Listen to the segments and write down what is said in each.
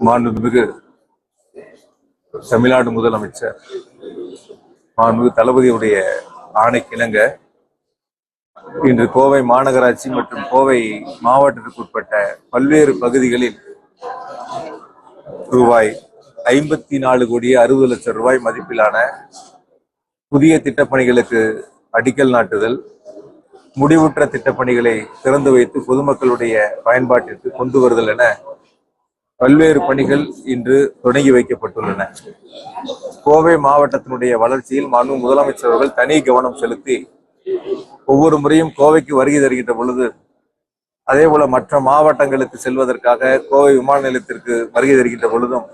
மாண்புமிகு தமிழ்நாடு முதலமைச்சர் மாண்புமிகு தளபதியுடைய ஆணைக்கிணங்க இன்று கோவை மாநகராட்சி மற்றும் கோவை மாவட்டத்திற்கு உட்பட்ட பல்வேறு பகுதிகளில் ரூபாய் ஐம்பத்தி நாலு கோடி அறுபது லட்சம் ரூபாய் மதிப்பிலான புதிய திட்டப்பணிகளுக்கு அடிக்கல் நாட்டுதல் முடிவுற்ற திட்டப்பணிகளை திறந்து வைத்து பொதுமக்களுடைய பயன்பாட்டிற்கு கொண்டு வருதல் என பல்வேறு பணிகள் இன்று தொடங்கி வைக்கப்பட்டுள்ளன. கோவை மாவட்டத்தினுடைய வளர்ச்சியில் மாண்பு முதலமைச்சர் அவர்கள் தனி கவனம் செலுத்தி ஒவ்வொரு முறையும் கோவைக்கு வருகை தருகின்ற பொழுது அதே போல மற்ற மாவட்டங்களுக்கு செல்வதற்காக கோவை விமான நிலையத்திற்கு வருகை தருகின்ற பொழுதும்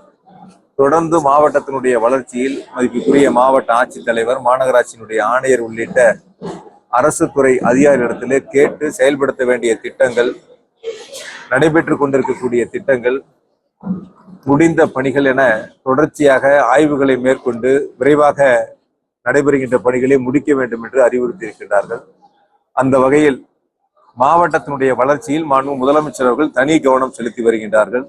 தொடர்ந்து மாவட்டத்தினுடைய வளர்ச்சியில் மதிப்புக்குரிய மாவட்ட ஆட்சித்தலைவர் மாநகராட்சியினுடைய ஆணையர் உள்ளிட்ட அரசு துறை அதிகாரிகளிடத்திலே கேட்டு செயல்படுத்த வேண்டிய திட்டங்கள் நடைபெற்று கொண்டிருக்கக்கூடிய திட்டங்கள் முடிந்த பணிகள் என தொடர்ச்சியாக ஆய்வுகளை மேற்கொண்டு விரைவாக நடைபெறுகின்ற பணிகளை முடிக்க வேண்டும் என்று அறிவுறுத்தி இருக்கின்றார்கள் அந்த வகையில் மாவட்டத்தினுடைய வளர்ச்சியில் மாண்பு முதலமைச்சர் அவர்கள் தனி கவனம் செலுத்தி வருகின்றார்கள்.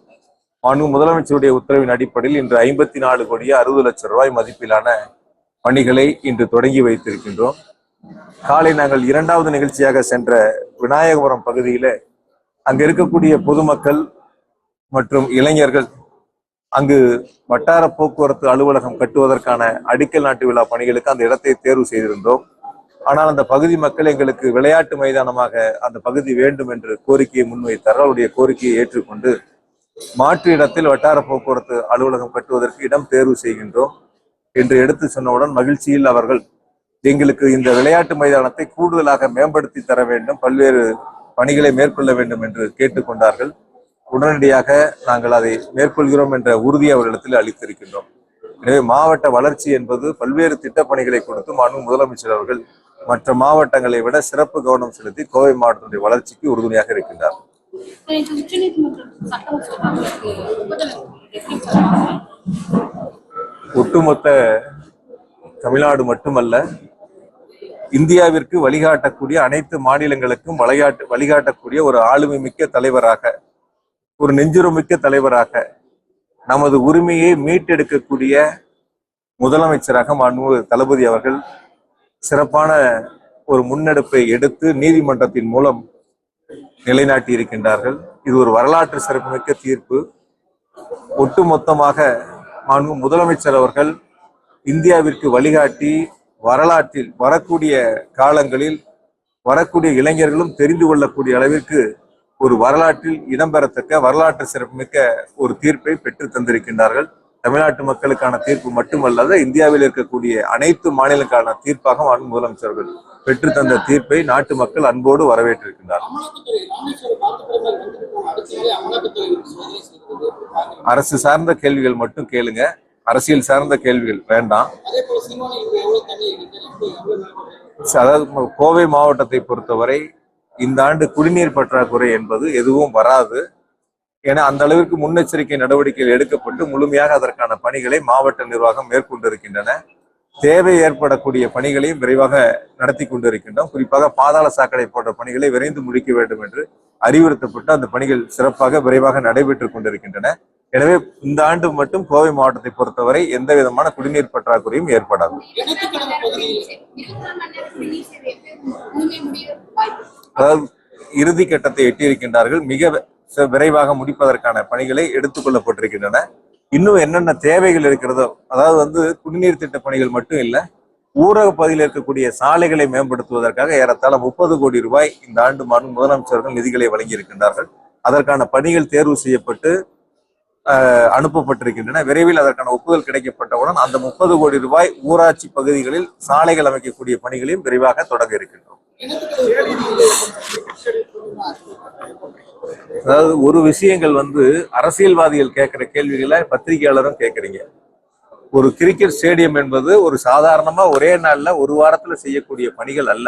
மாண்பு முதலமைச்சருடைய உத்தரவின் அடிப்படையில் இன்று ஐம்பத்தி நாலு கோடியே அறுபது லட்சம் ரூபாய் மதிப்பிலான பணிகளை இன்று தொடங்கி வைத்திருக்கின்றோம். காலை நாங்கள் இரண்டாவது நிகழ்ச்சியாக சென்ற விநாயகபுரம் பகுதியில அங்க இருக்கக்கூடிய பொதுமக்கள் மற்றும் இளைஞர்கள் அங்கு வட்டார போக்குவரத்து அலுவலகம் கட்டுவதற்கான அடிக்கல் நாட்டு விழா பணிகளுக்கு அந்த இடத்தை தேர்வு செய்திருந்தோம். ஆனால் அந்த பகுதி மக்கள் எங்களுக்கு விளையாட்டு மைதானமாக அந்த பகுதி வேண்டும் என்று கோரிக்கையை முன்வைத்தார் அவருடைய கோரிக்கையை ஏற்றுக்கொண்டு மாற்று இடத்தில் வட்டார போக்குவரத்து அலுவலகம் கட்டுவதற்கு இடம் தேர்வு செய்கின்றோம் என்று எடுத்து சொன்னவுடன் மகிழ்ச்சியில் அவர்கள் எங்களுக்கு இந்த விளையாட்டு மைதானத்தை கூடுதலாக மேம்படுத்தி தர வேண்டும் பல்வேறு பணிகளை மேற்கொள்ள வேண்டும் என்று கேட்டுக்கொண்டார்கள். உடனடியாக நாங்கள் அதை மேற்கொள்கிறோம் என்ற உறுதி அவர்களிடத்தில் அளித்திருக்கின்றோம் எனவே மாவட்ட வளர்ச்சி என்பது பல்வேறு திட்டப்பணிகளை கொடுத்து மாண்பு முதலமைச்சர் அவர்கள் மற்ற மாவட்டங்களை விட சிறப்பு கவனம் செலுத்தி கோவை மாவட்டத்துடைய வளர்ச்சிக்கு உறுதுணையாக இருக்கின்றார்? ஒட்டுமொத்த தமிழ்நாடு மட்டுமல்ல இந்தியாவிற்கு வழிகாட்டக்கூடிய அனைத்து மாநிலங்களுக்கும் வழிகாட்டு வழிகாட்டக்கூடிய ஒரு ஆளுமை மிக்க தலைவராக ஒரு நெஞ்சுரமிக்க தலைவராக நமது உரிமையை மீட்டெடுக்கக்கூடிய முதலமைச்சராக மாண்பு தளபதி அவர்கள் சிறப்பான ஒரு முன்னெடுப்பை எடுத்து நீதிமன்றத்தின் மூலம் நிலைநாட்டி இருக்கின்றார்கள் இது ஒரு வரலாற்று சிறப்புமிக்க தீர்ப்பு. ஒட்டுமொத்தமாக மாண்பு முதலமைச்சர் அவர்கள் இந்தியாவிற்கு வழிகாட்டி வரலாற்றில் வரக்கூடிய காலங்களில் வரக்கூடிய இளைஞர்களும் தெரிந்து கொள்ளக்கூடிய அளவிற்கு ஒரு வரலாற்றில் இடம்பெறத்தக்க வரலாற்று சிறப்புமிக்க ஒரு தீர்ப்பை பெற்று தந்திருக்கின்றார்கள். தமிழ்நாட்டு மக்களுக்கான தீர்ப்பு மட்டுமல்லாத இந்தியாவில் இருக்கக்கூடிய அனைத்து மாநிலங்களுக்கான தீர்ப்பாக மாண்பு முதலமைச்சர்கள் பெற்று தந்த தீர்ப்பை நாட்டு மக்கள் அன்போடு வரவேற்றிருக்கின்றார்கள். அரசு சார்ந்த கேள்விகள் மட்டும் கேளுங்க. அரசியல் சார்ந்த கேள்விகள் வேண்டாம். அதாவது கோவை மாவட்டத்தை பொறுத்தவரை இந்த ஆண்டு குடிநீர் பற்றாக்குறை என்பது எதுவும் வராது. ஏன்னா அந்த அளவிற்கு முன்னெச்சரிக்கை நடவடிக்கைகள் எடுக்கப்பட்டு முழுமையாக அதற்கான பணிகளை மாவட்ட நிர்வாகம் மேற்கொண்டிருக்கின்றன. தேவை ஏற்படக்கூடிய பணிகளையும் விரைவாக நடத்தி கொண்டிருக்கின்றோம். குறிப்பாக பாதாள சாக்கடை போன்ற பணிகளை விரைந்து முடிக்க வேண்டும் என்று அறிவுறுத்தப்பட்டு அந்த பணிகள் சிறப்பாக விரைவாக நடைபெற்றுக் கொண்டிருக்கின்றன. எனவே இந்த ஆண்டு மட்டும் கோவை மாவட்டத்தை பொறுத்தவரை எந்த விதமான குடிநீர் பற்றாக்குறையும் ஏற்படாது. அதாவது இறுதி கட்டத்தை எட்டியிருக்கின்றார்கள். மிக ச- விரைவாக முடிப்பதற்கான பணிகளை எடுத்துக்கொள்ளப்பட்டிருக்கின்றன. இன்னும் என்னென்ன தேவைகள் இருக்கிறதோ அதாவது வந்து குடிநீர் திட்ட பணிகள் மட்டும் இல்லை ஊரக பகுதியில் இருக்கக்கூடிய சாலைகளை மேம்படுத்துவதற்காக ஏறத்தாழ முப்பது கோடி ரூபாய் இந்த ஆண்டு முதலமைச்சர்கள் நிதிகளை வழங்கியிருக்கின்றார்கள். அதற்கான பணிகள் தேர்வு செய்யப்பட்டு அனுப்பப்பட்டிருக்கின்றன. விரைவில் அதற்கான ஒப்புதல் கிடைக்கப்பட்டவுடன் அந்த முப்பது கோடி ரூபாய் ஊராட்சி பகுதிகளில் சாலைகள் அமைக்கக்கூடிய பணிகளையும் விரைவாக தொடங்க இருக்கின்றோம். அதாவது ஒரு விஷயங்கள் வந்து அரசியல்வாதிகள் கேட்கிற கேள்விகளை பத்திரிகையாளரும் கேட்கறீங்க. ஒரு கிரிக்கெட் ஸ்டேடியம் என்பது ஒரு சாதாரணமா ஒரே நாள்ல ஒரு வாரத்துல செய்யக்கூடிய பணிகள் அல்ல.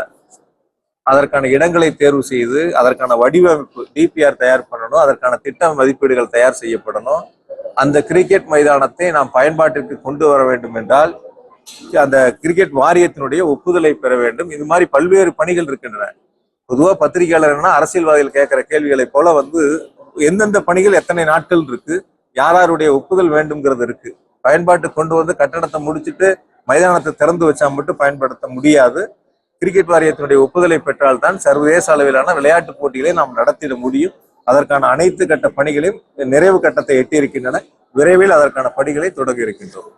அதற்கான இடங்களை தேர்வு செய்து அதற்கான வடிவமைப்பு டிபிஆர் தயார் பண்ணணும் அதற்கான திட்ட மதிப்பீடுகள் தயார் செய்யப்படணும். அந்த கிரிக்கெட் மைதானத்தை நாம் பயன்பாட்டிற்கு கொண்டு வர வேண்டும் என்றால் அந்த கிரிக்கெட் வாரியத்தினுடைய ஒப்புதலை பெற வேண்டும். இது மாதிரி பல்வேறு பணிகள் இருக்கின்றன. பொதுவாக பத்திரிகையாளர்னா அரசியல்வாதிகள் கேட்குற கேள்விகளை போல வந்து எந்தெந்த பணிகள் எத்தனை நாட்கள் இருக்கு யாராருடைய ஒப்புதல் வேண்டும்ங்கிறது இருக்கு. பயன்பாட்டு கொண்டு வந்து கட்டணத்தை முடிச்சுட்டு மைதானத்தை திறந்து வச்சா மட்டும் பயன்படுத்த முடியாது. கிரிக்கெட் வாரியத்தினுடைய ஒப்புதலை பெற்றால்தான் சர்வதேச அளவிலான விளையாட்டுப் போட்டிகளை நாம் நடத்திட முடியும். அதற்கான அனைத்து கட்ட பணிகளையும் நிறைவு கட்டத்தை எட்டியிருக்கின்றன. விரைவில் அதற்கான பணிகளை தொடங்க இருக்கின்றோம்.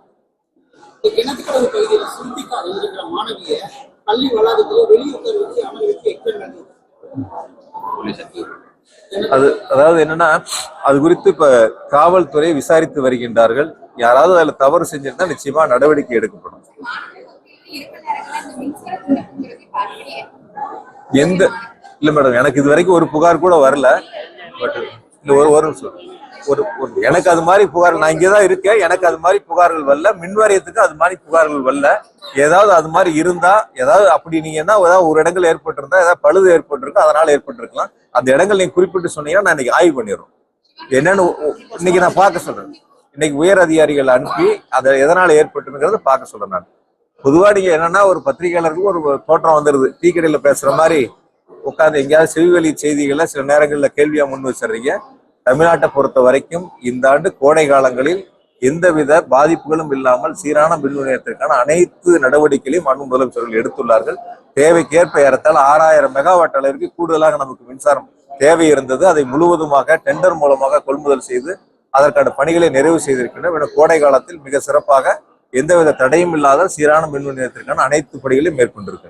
அது அதாவது என்னன்னா அது குறித்து இப்ப காவல்துறை விசாரித்து வருகின்றார்கள். யாராவது அதுல தவறு செஞ்சிருந்தா நிச்சயமா நடவடிக்கை எடுக்கப்படும். எந்த இல்ல மேடம் எனக்கு இது வரைக்கும் ஒரு புகார் கூட வரல. பட் இல்ல ஒரு ஒரு நிமிஷம். ஒரு ஒரு எனக்கு அது மாதிரி புகார் நான் இங்கதான் இருக்கேன். எனக்கு அது மாதிரி புகார்கள் வரல. மின்வாரியத்துக்கு அது மாதிரி புகார்கள் வரல. ஏதாவது அது மாதிரி இருந்தா ஏதாவது அப்படி நீங்க என்ன ஏதாவது ஒரு இடங்கள் ஏற்பட்டிருந்தா ஏதாவது பழுது ஏற்பட்டிருக்கா அதனால ஏற்பட்டிருக்கலாம். அந்த இடங்கள் நீங்க குறிப்பிட்டு சொன்னீங்கன்னா நான் இன்னைக்கு ஆய்வு பண்ணிடுறோம். என்னன்னு இன்னைக்கு நான் பார்க்க சொல்றேன். இன்னைக்கு உயர் அதிகாரிகள் அனுப்பி அதை எதனால ஏற்பட்டுங்கிறத பார்க்க சொல்றேன் நான். பொதுவா நீங்க என்னன்னா ஒரு பத்திரிகையாளருக்கு ஒரு தோற்றம் வந்துருது. டீ கடையில பேசுற மாதிரி உட்காந்து எங்கேயாவது செவிவெளி செய்திகளை சில நேரங்களில் கேள்வியா முன் வச்சிடுறீங்க. தமிழ்நாட்டை பொறுத்த வரைக்கும் இந்த ஆண்டு கோடை காலங்களில் எந்தவித பாதிப்புகளும் இல்லாமல் சீரான மின் நிலையத்திற்கான அனைத்து நடவடிக்கைகளையும் மண் முதலமைச்சர்கள் எடுத்துள்ளார்கள். தேவைக்கேற்ப ஏறத்தால் ஆறாயிரம் மெகாவாட் அளவிற்கு கூடுதலாக நமக்கு மின்சாரம் தேவை இருந்தது. அதை முழுவதுமாக டெண்டர் மூலமாக கொள்முதல் செய்து அதற்கான பணிகளை நிறைவு செய்திருக்கின்றன. என கோடை காலத்தில் மிக சிறப்பாக எந்தவித தடையும் இல்லாத சீரான மின் நிலையத்திற்கான அனைத்து படிகளையும் மேற்கொண்டிருக்கிறது.